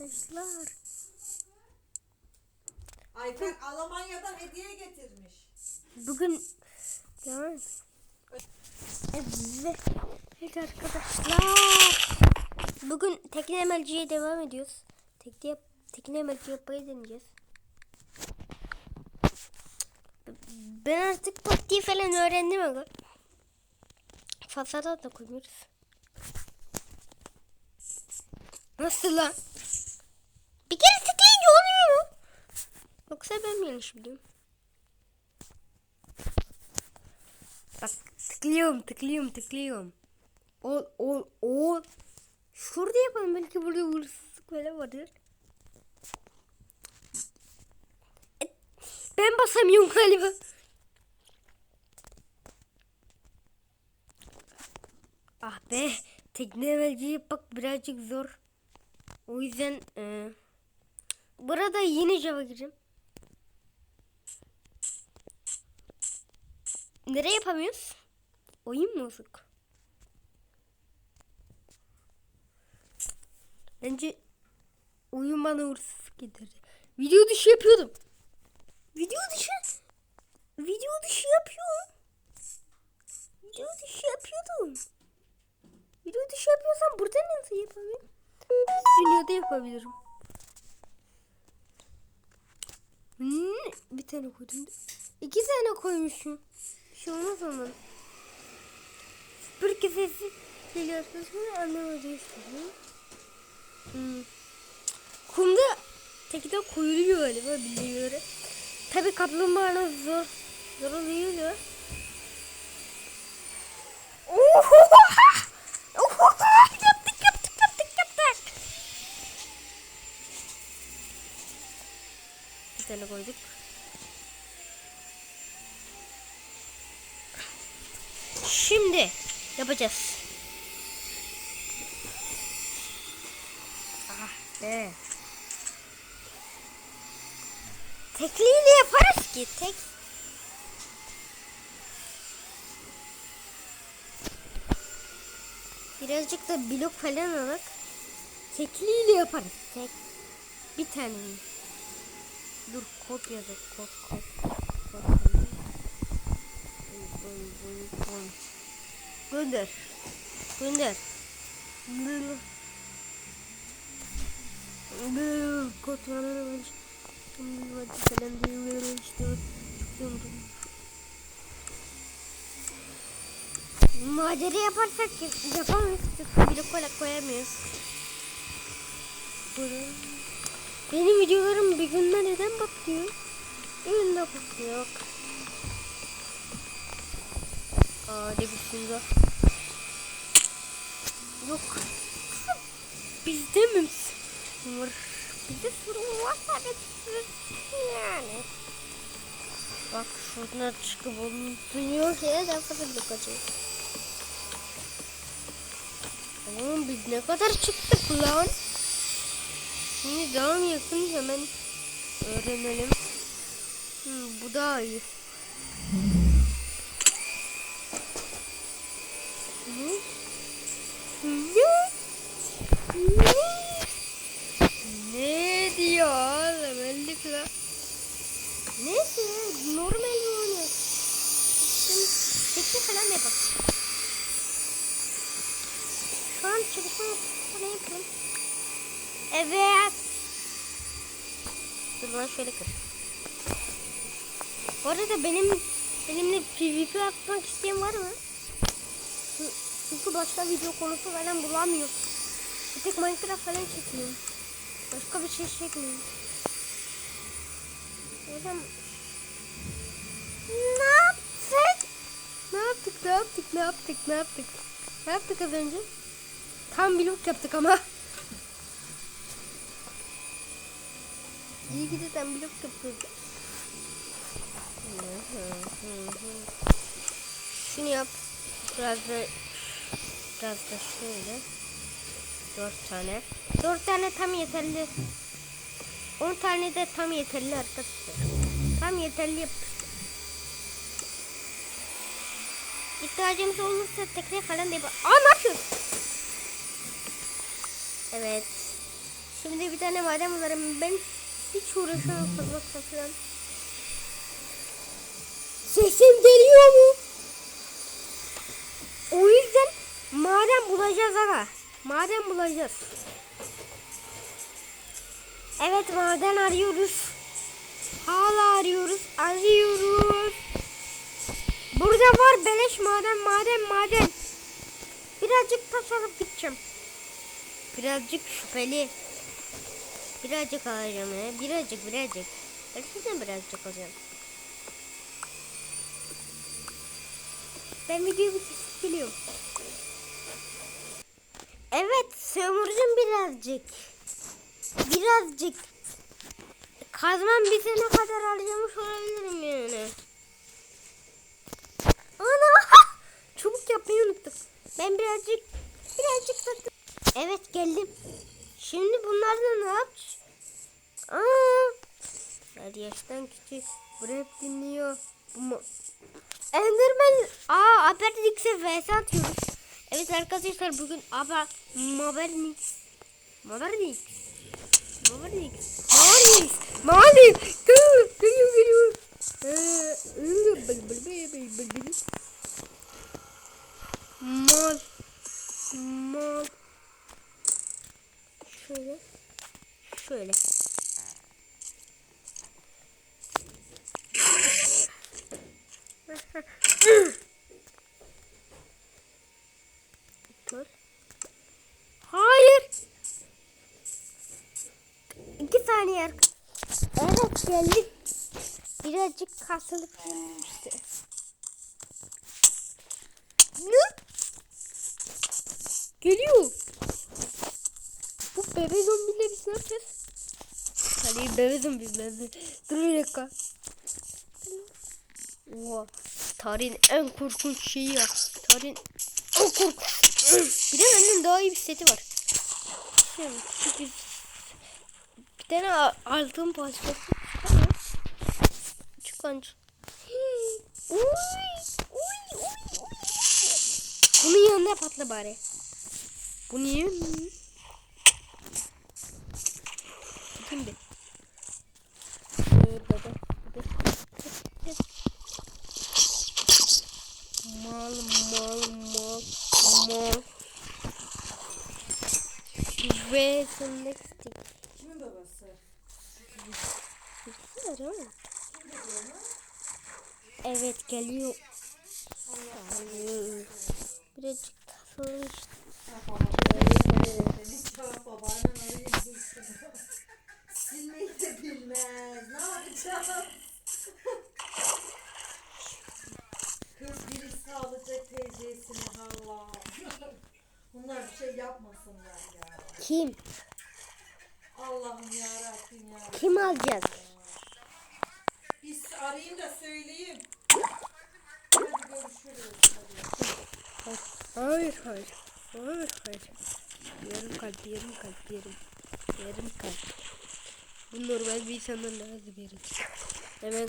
arkadaşlar. Ayten Almanya'dan hediye getirmiş. Bugün evet. Evet arkadaşlar. Bugün tekne emelciye devam ediyoruz. Tekne, tekne emelci yapmayı deneyeceğiz. Ben artık taktiği falan öğrendim aga. Fasada da koyuyoruz. Nasıl lan? Bir kere tıklayınca oluyor mu? Yoksa ben mi yanlış biliyorum? Bak tıklıyorum tıklıyorum tıklıyorum. Ol ol ol. Şurada yapalım belki burada hırsızlık böyle vardır. E, Ben basamıyorum galiba. Ah be evvelci yapmak birazcık zor. O yüzden e, burada yeni cevap gireceğim. Nereye yapamıyoruz? Oyun mu bozuk? Bence oyun bana hırsızlık getirdi. Video dışı yapıyordum. Video dışı. Video dışı yapıyorum. Video dışı yapıyordum. Video dışı yapıyorsam burada nasıl yapabilirim? Dünyada yapabilirim. Hmm, bir tane koydum. İki tane koymuşum. Bir şey olmaz ama. Süpürge sesi geliyor arkadaşlar. Annem hocayı söylüyor. Hmm. Kumda teki de koyuluyor galiba bildiğime göre. Tabi kaplumbağanın zor. Zor oluyor da. Oho! Şimdi yapacağız. Ah be. Tekliyle yaparız ki tek. Birazcık da blok falan alıp tekliyle yaparız. Tek. Bir tane. Dur kod yazık kod kod. Boy. Gönder. Gönder. Falan diyor işte. Çıkıyorum. Macera yaparsak yapamayız. Çünkü bile kolay koyamıyoruz. Benim videolarım bir günde neden patlıyor? Bir günde patlıyor. Hadi bismillah. Yok. Bizde mi? Var. Bizde sorun varsa. Yani. Bak şuradan çıkıp onu duyuyor ki neden fazla kaçıyor. Oğlum biz ne kadar çıktık lan? Şimdi daha mı yakın hemen öğrenelim. Hmm, bu daha iyi. Ne? Ne? Ne? Ne diyor oğlum? Öldük lan. Neyse normal oynuyor. Şimdi teknik falan da yapalım. Şu an çalışma falan yapalım. Evet. Dur ben şöyle kır. Bu arada benim benimle PvP yapmak isteyen var mı? Çünkü- başka video konusu falan bulamıyorum. Bir tek Minecraft falan çekiyorum. Başka bir şey çekmiyorum. Hocam ne yaptık? Ne yaptık? Ne yaptık? Ne yaptık? Ne yaptık? Ne yaptık az önce? Tam blok yaptık ama. İyi tam blok yapıyorduk. Şunu yap. Biraz da biraz da şöyle. Dört tane. Dört tane tam yeterli. On tane de tam yeterli arkadaşlar. Tam yeterli yap. İhtiyacımız olursa tekrar falan diye. Aa ne yapıyorsun? Evet. Şimdi bir tane maden bularım. Ben hiç uğraşamam kazmakla falan. Sesim geliyor mu? O yüzden maden bulacağız aga. Maden bulacağız. Evet maden arıyoruz. Hala arıyoruz. Arıyoruz. Burada var beleş maden maden maden. Birazcık taş alıp gideceğim. Birazcık şüpheli. Birazcık alacağım ya. Birazcık birazcık. Gerçekten birazcık alacağım. Ben videoyu geliyorum. Evet sömürdüm birazcık. Birazcık. Kazmam bir sene kadar harcamış olabilirim yani. Ana! Çubuk yapmayı unuttum. Ben birazcık birazcık sattım. Evet geldim. Şimdi bunlarla ne yapacağız? Aa! Her yaştan küçük. Bu rap dinliyor. Bu mu? Enderman. Aa Aperdix'e vs atıyoruz. Evet arkadaşlar bugün Aber Mavernix. Mavernix. Mavernix. Mavernix. Mavernix. Geliyor geliyor geliyor. Ee, bıl bıl bıl bıl bıl bıl bıl. Mal. Mal. Şöyle. Şöyle. Dur. Hayır. İki saniye. Evet geldik. Birazcık kasılıp gelmişti. Ne? Geliyor. Bu bebe zombiyle biz ne yapacağız? Hadi bebe zombi bebe. Dur bir dakika. Oha. Tarihin en korkunç şeyi ya. Tarihin en korkunç. Bir de benden daha iyi bir seti var. Şimdi çünkü bir tane a- altın parçası. Çıkan. Uy, uy, uy, uy. Bunun yanında patla bari. Bu niye? Gideyim bir. Ee, bebe, bebe. Mal mal mal mal. Ve sonunda gittik. Kimin babası? Güzel ama. Evet geliyor. Birazcık kasılmış. Kim? Allah'ım ya Rabbim ya. Kim alacak? Biz arayayım da söyleyeyim. Hadi görüşürüz. Hadi. Hayır hayır. Hayır hayır. Yarım kalp yarım kalp yarım. Yarım kalp. Bu normal bir insandan daha az. Hemen.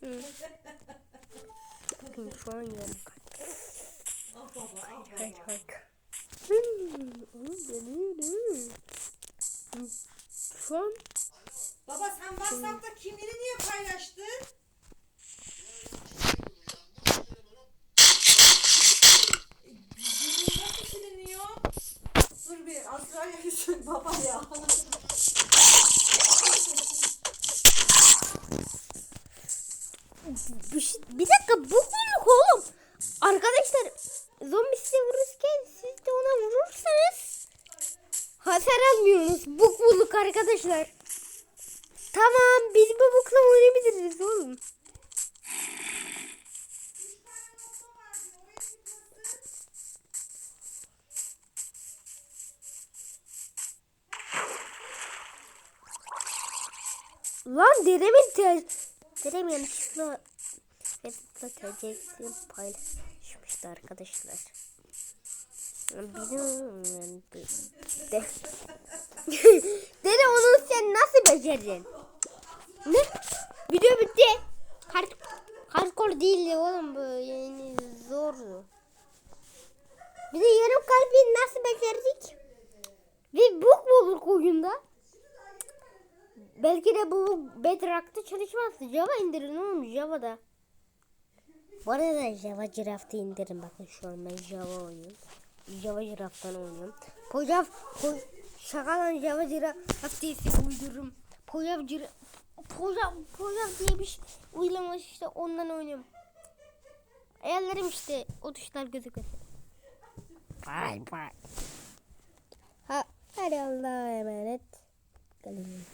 Hı. Hı, Şu an yarım kalp. Ah ah. Hayır hayır. Oğlum geliyor. Hı. Şu an Baba sen WhatsApp'ta kimleri niye paylaştın? Siliniyor? Dur bir Azra'ya düşün baba ya. bir, şey, bir dakika bu bulduk oğlum. Arkadaşlar zombi size vururken siz de ona vurursanız hasar almıyorsunuz. Buk bulduk arkadaşlar. Tamam biz bu bukla oynayabiliriz oğlum. Lan dedemin te dedem yanlışlıkla Facebook'ta TC'sini paylaşmıştı arkadaşlar. Yani de. de. Dede onu sen nasıl becerdin? Ne? Video bitti. Hard hardcore değildi oğlum bu yani zordu. Bir de yarım kalbi nasıl becerdik? Bedrock oyunda. Belki de bu Bedrock'ta çalışmaz. Java indirin oğlum Java'da. Bu arada Java Giraffe'ı indirin. Bakın şu an ben Java oynuyorum. Java Giraffe'dan oynuyorum. Pojav, po, şakalan Java Giraffe diye uydururum. Pojav Giraffe, Pojav, Pojav diye bir şey uygulama işte ondan oynuyorum. Ayarlarım işte o tuşlar gözüküyor. Bye bye. Ha, hadi Allah'a emanet. Kalın.